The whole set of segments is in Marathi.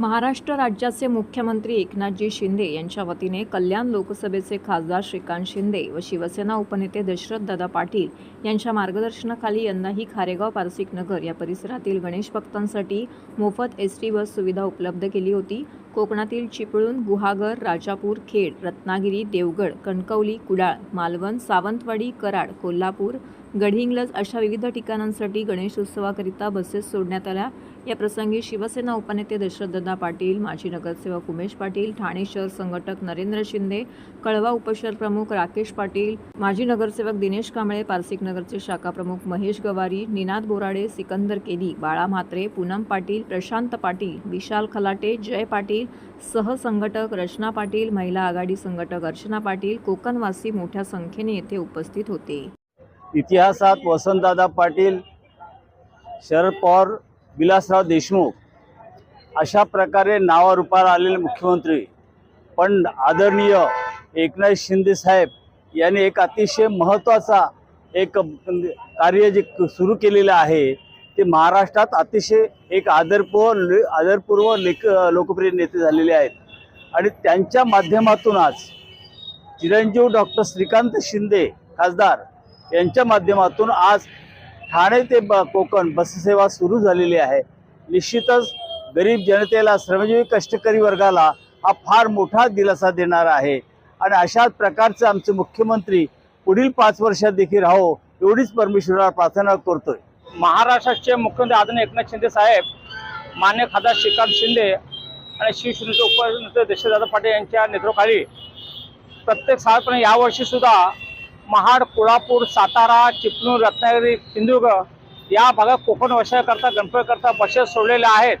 महाराष्ट्र राज्याचे मुख्यमंत्री एकनाथजी शिंदे यांच्या वतीने कल्याण लोकसभेचे खासदार श्रीकांत शिंदे व शिवसेना उपनेते दशरथदादा पाटील यांच्या मार्गदर्शनाखाली यंदाही खारेगाव पारसिक नगर या परिसरातील गणेश भक्तांसाठी मोफत एस टी बस सुविधा उपलब्ध केली होती. कोकणातील चिपळूण गुहागर राजापूर खेड रत्नागिरी देवगड कणकवली कुडाळ मालवण सावंतवाडी कराड कोल्हापूर गडहिंग्लज अशा विविध ठिकाणांसाठी गणेशोत्सवाकरिता बसेस सोडण्यात आल्या. या प्रसंगी शिवसेना उपनेते दशरथदा पाटील माजी नगरसेवक उमेश पाटील ठाणे शहर संघटक नरेंद्र शिंदे कळवा उपशहर प्रमुख राकेश पाटील माजी नगरसेवक दिनेश कांबळे पारसिक नगरचे शाखा प्रमुख महेश गवारी निनाद बोराडे सिकंदर केली बाळा म्हात्रे पूनम पाटील प्रशांत पाटील विशाल खलाटे जय पाटील सहसंघटक रचना पाटील महिला आघाडी संघटक अर्चना पाटील कोकणवासी मोठ्या संख्येने येथे उपस्थित होते. इतिहासात वसंतदादा पाटील शरद पवार विलासराव देशमुख अशा प्रकारे नावारूपाला आलेले मुख्यमंत्री. पण आदरणीय एकनाथ शिंदे साहेब यांनी एक अतिशय महत्त्वाचा एक कार्य जे सुरू केलेलं आहे ते महाराष्ट्रात अतिशय एक आदरपूर्व आदरपूर्व लेख लोकप्रिय नेते झालेले आहेत. आणि त्यांच्या माध्यमातून आज चिरंजीव डॉक्टर श्रीकांत शिंदे खासदार यांच्या माध्यमातून आज ठाणे ते ब कोकण बससेवा सुरू झालेली आहे. निश्चितच गरीब जनतेला श्रमजीवी कष्टकरी वर्गाला हा फार मोठा दिलासा देणारा आहे. आणि अशाच प्रकारचे आमचे मुख्यमंत्री पुढील पाच वर्षात देखील राहो एवढीच परमेश्वराला प्रार्थना करतोय. महाराष्ट्राचे मुख्यमंत्री आदरणीय एकनाथ शिंदे साहेब मान्य खासदार श्रीकांत शिंदे आणि शिवसेनेचे उपनेते दशरथदादा पाटील यांच्या नेतृत्वाखाली प्रत्येक साधारणपणे यावर्षी सुद्धा महाड कोल्हापूर सातारा चिपळूण रत्नागिरी सिंधुदुर्ग या भागात कोकण वशाकरता गणपतीकरता बसेस सोडलेल्या आहेत.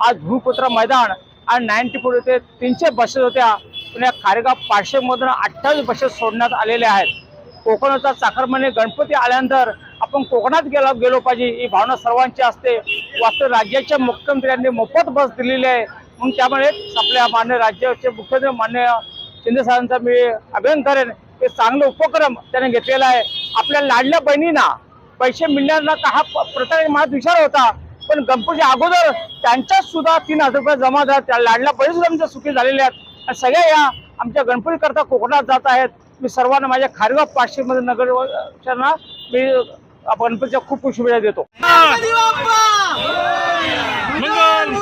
आज भूपुत्र मैदान आणि नाईन्टी फोर येथे तीनशे बसेस होत्या. पण या खारेगाव पाचशेमधून अठ्ठावीस बसेस सोडण्यात आलेल्या आहेत. कोकणाचा चाकरमाने म्हणजे गणपती आल्यानंतर आपण कोकणात गेला गेलो पाहिजे ही भावना सर्वांची असते. वास्तव राज्याच्या मुख्यमंत्र्यांनी मोफत बस दिलेली आहे. म्हणून त्यामुळे आपल्या मान्य राज्याचे मुख्यमंत्री मान्य शिंदे साहेबांचा मी अभिनंदन करेन. हे चांगलं उपक्रम त्याने घेतलेला आहे. आपल्या लाडल्या बहिणींना पैसे मिळण्याचा का हा प- प्रत्येक माझा विचार होता. पण गणपती अगोदर त्यांच्याच सुद्धा तीन हजार रुपये जमा झाले. त्या लाडल्या बहिणी सुद्धा आमच्या सुखी झालेल्या आहेत. आणि सगळ्या या आमच्या गणपती करता कोकणात जात आहेत. मी सर्वांना माझ्या खारगाव पाचशे मध्ये नगर मी गणपतीच्या खूप खूप शुभेच्छा देतो. मंगल!